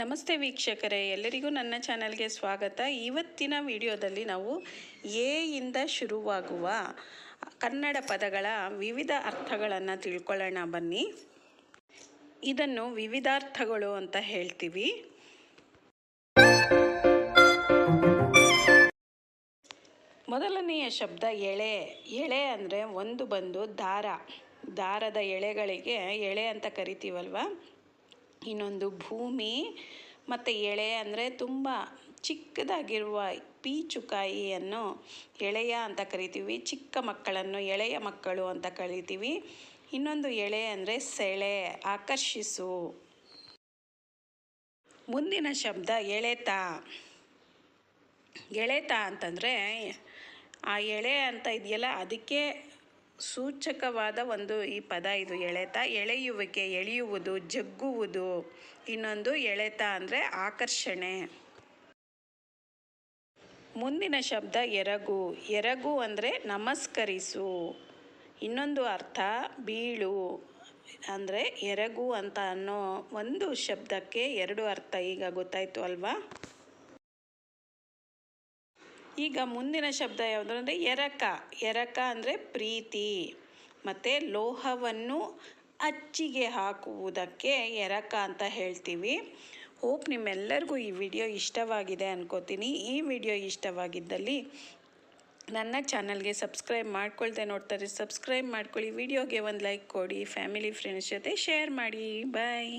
ನಮಸ್ತೆ ವೀಕ್ಷಕರೇ, ಎಲ್ಲರಿಗೂ ನನ್ನ ಚಾನಲ್ಗೆ ಸ್ವಾಗತ. ಇವತ್ತಿನ ವಿಡಿಯೋದಲ್ಲಿ ನಾವು ಎ ಇಂದ ಶುರುವಾಗುವ ಕನ್ನಡ ಪದಗಳ ವಿವಿಧ ಅರ್ಥಗಳನ್ನು ತಿಳ್ಕೊಳ್ಳೋಣ. ಬನ್ನಿ. ಇದನ್ನು ವಿವಿಧಾರ್ಥಗಳು ಅಂತ ಹೇಳ್ತೀವಿ. ಮೊದಲನೆಯ ಶಬ್ದ ಎಳೆ. ಎಳೆ ಅಂದರೆ ಒಂದು ಬಂದು ದಾರ. ದಾರದ ಎಳೆಗಳಿಗೆ ಎಳೆ ಅಂತ ಕರಿತೀವಲ್ವ? ಇನ್ನೊಂದು ಭೂಮಿ ಮತ್ತು ಎಳೆ ಅಂದರೆ ತುಂಬ ಚಿಕ್ಕದಾಗಿರುವ ಪೀಚುಕಾಯಿಯನ್ನು ಎಳೆಯ ಅಂತ ಕರಿತೀವಿ, ಚಿಕ್ಕ ಮಕ್ಕಳನ್ನು ಎಳೆಯ ಮಕ್ಕಳು ಅಂತ ಕರಿತೀವಿ. ಇನ್ನೊಂದು ಎಳೆ ಅಂದರೆ ಸೆಳೆ, ಆಕರ್ಷಿಸು. ಮುಂದಿನ ಶಬ್ದ ಎಳೆತ. ಎಳೆತ ಅಂತಂದರೆ ಆ ಎಳೆ ಅಂತ ಇದೆಯಲ್ಲ, ಅದಕ್ಕೆ ಸೂಚಕವಾದ ಒಂದು ಈ ಪದ ಇದು ಎಳೆತ. ಎಳೆಯುವಿಕೆ, ಎಳೆಯುವುದು, ಜಗ್ಗುವುದು. ಇನ್ನೊಂದು ಎಳೆತ ಅಂದರೆ ಆಕರ್ಷಣೆ. ಮುಂದಿನ ಶಬ್ದ ಎರಗು. ಎರಗು ಅಂದರೆ ನಮಸ್ಕರಿಸು. ಇನ್ನೊಂದು ಅರ್ಥ ಬೀಳು ಅಂದರೆ ಎರಗು ಅಂತ ಅನ್ನೋ ಒಂದು ಶಬ್ದಕ್ಕೆ ಎರಡು ಅರ್ಥ ಈಗ ಗೊತ್ತಾಯಿತು ಅಲ್ವಾ? ಈಗ ಮುಂದಿನ ಶಬ್ದ ಯಾವುದು ಅಂದರೆ ಎರಕ. ಎರಕ ಅಂದರೆ ಪ್ರೀತಿ. ಮತ್ತು ಲೋಹವನ್ನು ಅಚ್ಚಿಗೆ ಹಾಕುವುದಕ್ಕೆ ಎರಕ ಅಂತ ಹೇಳ್ತೀವಿ. ಹೋಪ್ ನಿಮ್ಮೆಲ್ಲರಿಗೂ ಈ ವಿಡಿಯೋ ಇಷ್ಟವಾಗಿದೆ ಅನ್ಕೋತೀನಿ. ಈ ವಿಡಿಯೋ ಇಷ್ಟವಾಗಿದ್ದಲ್ಲಿ ನನ್ನ ಚಾನಲ್ಗೆ ಸಬ್ಸ್ಕ್ರೈಬ್ ಮಾಡ್ಕೊಳ್ದೆ ನೋಡ್ತಾರೆ. ಸಬ್ಸ್ಕ್ರೈಬ್ ಮಾಡ್ಕೊಳ್ಳಿ. ವಿಡಿಯೋಗೆ ಒಂದು ಲೈಕ್ ಕೊಡಿ. ಫ್ಯಾಮಿಲಿ, ಫ್ರೆಂಡ್ಸ್ ಜೊತೆ ಶೇರ್ ಮಾಡಿ. ಬಾಯ್.